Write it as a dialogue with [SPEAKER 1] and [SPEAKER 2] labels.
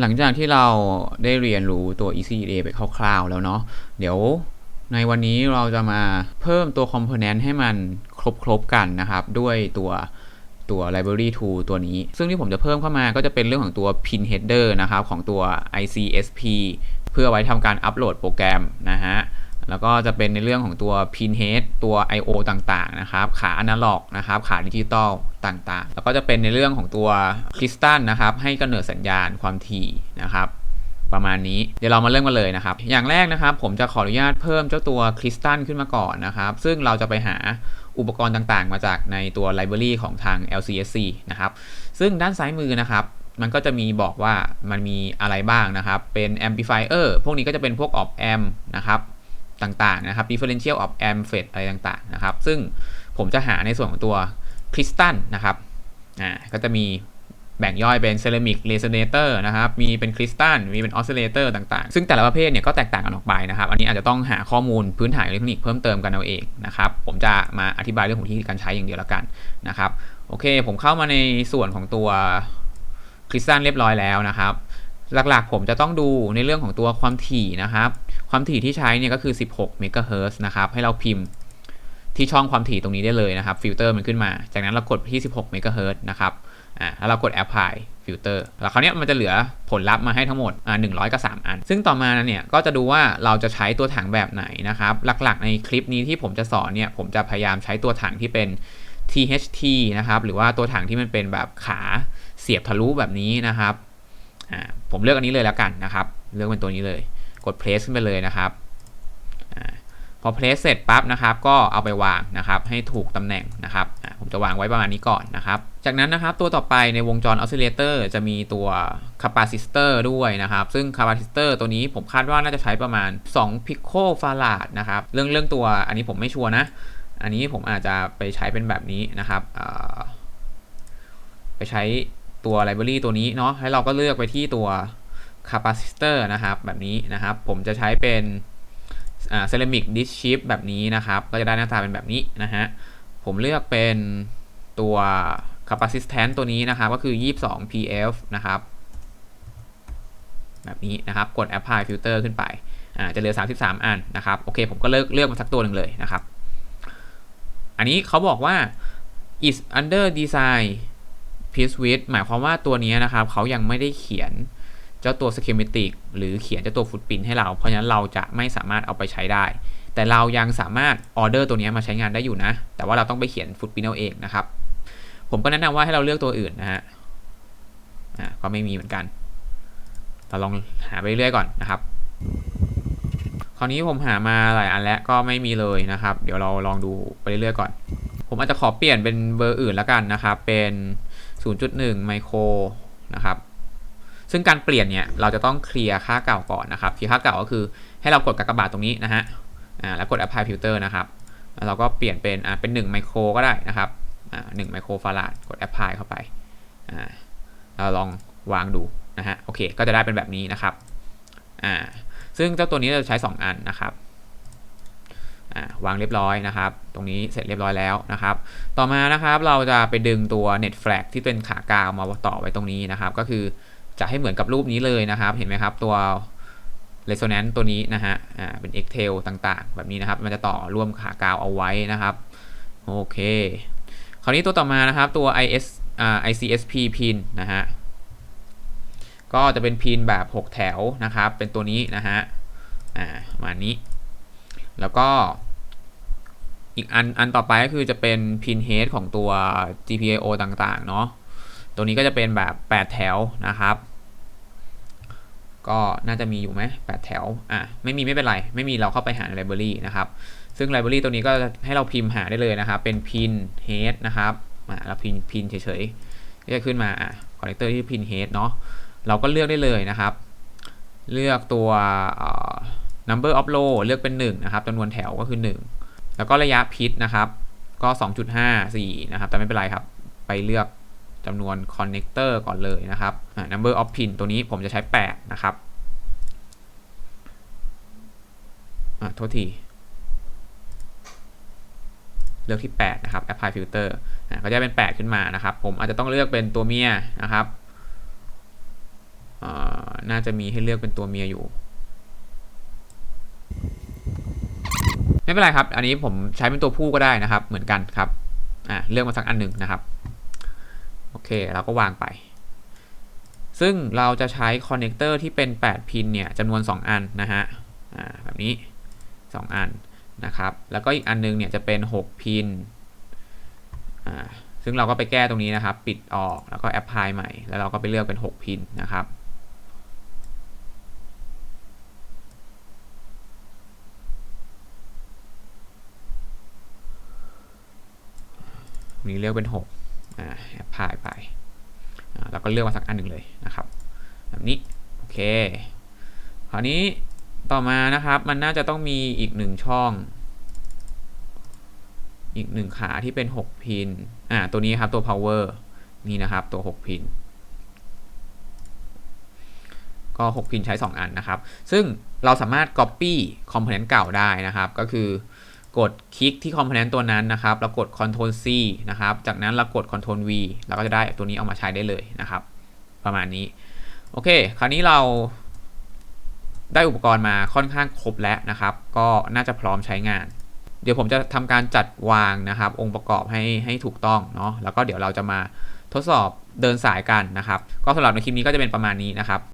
[SPEAKER 1] หลังจากที่เราได้เรียนรู้ตัว ECDA ไปคร่าวๆแล้วเนาะ เดี๋ยวในวันนี้เราจะมาเพิ่มตัวคอมโพเนนต์ให้มันครบๆกันนะครับ ด้วยตัวตัว library tool ตัวนี้ ซึ่งที่ผมจะเพิ่มเข้ามาก็จะเป็นเรื่องของตัว pin header นะครับ ของตัว ICSP เพื่อไว้ทำการอัปโหลดโปรแกรมนะฮะ แล้วก็จะเป็นในเรื่องของตัว pin head ตัว I/O ต่างๆนะครับ ขาอนาล็อกนะครับ ขาดิจิตอลต่างๆ แล้วก็จะเป็นในเรื่องของตัวคริสตัลนะครับ ให้กำเนิดสัญญาณความถี่นะครับ ประมาณนี้ เดี๋ยวเรามาเริ่มกันเลยนะครับ อย่างแรกนะครับ ผมจะขออนุญาตเพิ่มเจ้าตัวคริสตัลขึ้นมาก่อนนะครับ ซึ่งเราจะไปหาอุปกรณ์ต่างๆ มาจากในตัวไลบรารีของทาง LCSC นะครับ ซึ่งด้านซ้ายมือนะครับมันก็จะมีบอกว่ามันมีอะไรบ้างนะครับ เป็น amplifier พวกนี้ก็จะเป็นพวก op amp นะครับ ต่างๆนะครับ differential of amp f e t อะไรต่างๆนะครับ ซึ่งผมจะหาในส่วนของตัวคริสตัลนะครับอ่าก็จะมีแบ่งย่อยเป็นเซรามิกเรโซเนเตอร์นะครับ มีเป็นคริสตัล มีเป็นออสซิเลเตอร์ต่างๆ ซึ่งแต่ละประเภทเนี่ยก็แตกต่างกันออกไปนะครับ อันนี้อาจจะต้องหาข้อมูลพื้นฐานอิเล็กทรอนิกส์เพิ่มเติมกันเอาเองนะครับ ผมจะมาอธิบายเรื่องของที่การใช้อย่างเดียวแล้วกันนะครับ โอเค ผมเข้ามาในส่วนของตัวคริสตัลเรียบร้อยแล้วนะครับ หลักๆผมจะต้องดูในเรื่องของตัวความถี่นะครับ ความถี่ที่ใช้เนี่ยก็คือ 16เมกะเฮิรตซ์นะครับ ให้เราพิมพ์ที่ช่องความถี่ตรงนี้ได้เลยนะครับ ฟิลเตอร์มันขึ้นมา จากนั้นเรากดที่ 16เมกะเฮิรตซ์นะครับอ่าแล้วเรากด apply filter แล้วคราวนี้มันจะเหลือผลลัพธ์มาให้ทั้งหมดอ่า100กับ3อัน ซึ่งต่อมาเนี่ยก็จะดูว่าเราจะใช้ตัวถังแบบไหนนะครับ หลักๆ ในคลิปนี้ที่ผมจะสอนเนี่ย ผมจะพยายามใช้ตัวถังที่เป็น THT นะครับ หรือว่าตัวถังที่มันเป็นแบบขาเสียบทะลุแบบนี้นะครับอ่าผมเลือกอันนี้เลยแล้วกันนะครับ เลือกเป็นตัวนี้เลย กด place ขึ้นไปเลยนะครับอพอ place เสร็จปั๊บนะครับ ก็เอาไปวางนะครับ ให้ถูกตำแหน่งนะครับผมจะวางไว้ประมาณนี้ก่อนนะครับ จากนั้นนะครับตัวต่อไปในวงจรออสซิเลเตอร์จะมีตัวคาปาซิเตอร์ด้วยนะครับ ซึ่งคาปาซิเตอร์ตัวนี้ผมคาดว่าน่าจะใช้ประมาณ2พิโคฟาราดนะครับ เรื่องเรื่องตัวอันนี้ผมไม่ชัวร์นะ อันนี้ผมอาจจะไปใช้เป็นแบบนี้นะครับไปใช้ตัวไลบรารีตัวนี้เนาะให้เราก็เลือกไปที่ตัว คาปาซิเตอร์นะครับแบบนี้นะครับ ผมจะใช้เป็นเซรามิกดิสชิปแบบนี้นะครับ ก็จะได้หน้าตาเป็นแบบนี้นะฮะ ผมเลือกเป็นตัว capacitance ตัวนี้นะครับ ก็คือ 22 pf นะครับ แบบนี้นะครับ กด apply filter ขึ้นไปจะเหลือ 33 อันนะครับ โอเค ผมก็เลือกเลือกมาสักตัวหนึ่งเลยนะครับ อันนี้เขาบอกว่า is under design piece width หมายความว่าตัวนี้นะครับ เขายังไม่ได้เขียน เจ้าตัว schematic หรือเขียนเจ้าตัว footprint ให้เรา เพราะฉะนั้นเราจะไม่สามารถเอาไปใช้ได้ แต่เรายังสามารถออเดอร์ตัวนี้มาใช้งานได้อยู่นะ แต่ว่าเราต้องไปเขียน footprint เอาเองนะครับ ผมก็แนะนำว่าให้เราเลือกตัวอื่นนะฮะก็ไม่มีเหมือนกัน เราลองหาไปเรื่อยก่อนนะครับ คราวนี้ผมหามาหลายอันแล้วก็ไม่มีเลยนะครับ เดี๋ยวเราลองดูไปเรื่อยๆก่อน ผมอาจจะขอเปลี่ยนเป็นเบอร์อื่นแล้วกันนะครับ เป็น 0.1 ไมโครนะครับ ซึ่งการเปลี่ยนเนี่ยเราจะต้องเคลียร์ค่าเก่าก่อนนะครับที่ค่าเก่าก็คือให้เรากดกากบาทตรงนี้นะฮะอ่าแล้วกด apply filter นะครับแล้วเราก็เปลี่ยนเป็นอ่าเป็น1ไมโครก็ได้นะครับอ่า1ไมโครฟาราดกด apply เข้าไปอ่าเราลองวางดูนะฮะโอเคก็จะได้เป็นแบบนี้นะครับอ่าซึ่งเจ้าตัวนี้เราใช้ 2 อันนะครับวางเรียบร้อยนะครับ ตรงนี้เสร็จเรียบร้อยแล้วนะครับ ต่อมานะครับเราจะไปดึงตัว net flag ที่เป็นขากาวมาต่อไว้ตรงนี้นะครับ ก็คือ จะให้เหมือนกับรูปนี้เลยนะครับ เห็นไหมครับ ตัว resonance ตัวนี้นะฮะอ่าเป็น Excel ต่างๆ แบบนี้นะครับ มันจะต่อร่วมขากาวเอาไว้นะครับ โอเค คราวนี้ตัวต่อมานะครับ ตัว IS อ่า ICSP pin นะฮะก็จะเป็นพินแบบ 6 แถวนะครับ เป็นตัวนี้นะฮะ อ่าประมาณนี้ แล้วก็อีกอันอันต่อไปก็คือจะเป็นพินเฮดของตัว GPIO ต่างๆ เนาะ ตัวนี้ก็จะเป็นแบบ 8 แถวนะครับ ก็น่าจะมีอยู่ไหม8แถว อะ ไม่มีไม่เป็นไร ไม่มีเราเข้าไปหาในไลบรารีนะครับ ซึ่งไลบรารีตัวนี้ก็ให้เราพิมพ์หาได้เลยนะครับ เป็นพินเฮดนะครับอ่าเราพิมพ์ินเฉยๆก็จะขึ้นมาอะคอนเนคเตอร์ที่พินเฮดเนาะ เราก็เลือกได้เลยนะครับ เลือกตัว number of row เลือกเป็น1นะครับจำนวนแถวก็คือ 1 แล้วก็ระยะพิษนะครับ ก็ 2.54 นะครับ แต่ไม่เป็นไรครับ ไปเลือก จำนวนคอนเนคเตอร์ก่อนเลยนะครับ number of pin ตัวนี้ผมจะใช้ 8 นะครับอ่าโทษที เลือกที่ 8 นะครับ apply filter อ่าก็จะเป็น 8 ขึ้นมานะครับ ผมอาจจะต้องเลือกเป็นตัวเมียนะครับ น่าจะมีให้เลือกเป็นตัวเมียอยู่ ไม่เป็นไรครับ อันนี้ผมใช้เป็นตัวผู้ก็ได้นะครับ เหมือนกันครับอ่าเลือกมาสักอันหนึ่งนะครับ เค เราก็วางไป ซึ่งเราจะใช้คอนเนคเตอร์ที่เป็น 8 พินเนี่ยจำนวน 2 อันนะฮะแบบนี้ 2 อันนะครับ แล้วก็อีกอันนึงเนี่ยจะเป็น 6 พินซึ่งเราก็ไปแก้ตรงนี้นะครับ ปิดออกแล้วก็แอปพลายใหม่ แล้วเราก็ไปเลือกเป็น 6 พินนะครับนี้เลือกเป็น 6 แอปพลายไปอ่าแล้วก็เลือกมาสักอันหนึ่งเลยนะครับ แบบนี้ โอเค คราวนี้ต่อมานะครับ มันน่าจะต้องมีอีกหนึ่งช่อง อีกหนึ่งขาที่เป็น 6 พิน อ่า ตัวนี้ครับตัว power นี่นะครับ ตัว 6 พิน ก็ 6 พินใช้ 2 อันนะครับ ซึ่งเราสามารถ copy component เก่าได้นะครับ ก็คือ กดคลิกที่ component ตัวนั้นนะครับแล้วกด Ctrl C นะครับ จากนั้นเรากด Ctrl V เราก็จะได้ตัวนี้เอามาใช้ได้เลยนะครับ ประมาณนี้ โอเค คราวนี้เราได้อุปกรณ์มาค่อนข้างครบแล้วนะครับ ก็น่าจะพร้อมใช้งาน เดี๋ยวผมจะทำการจัดวางนะครับ องค์ประกอบให้ให้ถูกต้องเนาะแล้วก็เดี๋ยวเราจะมาทดสอบเดินสายกันนะครับ ก็สำหรับในคลิปนี้ก็จะเป็นประมาณนี้นะครับ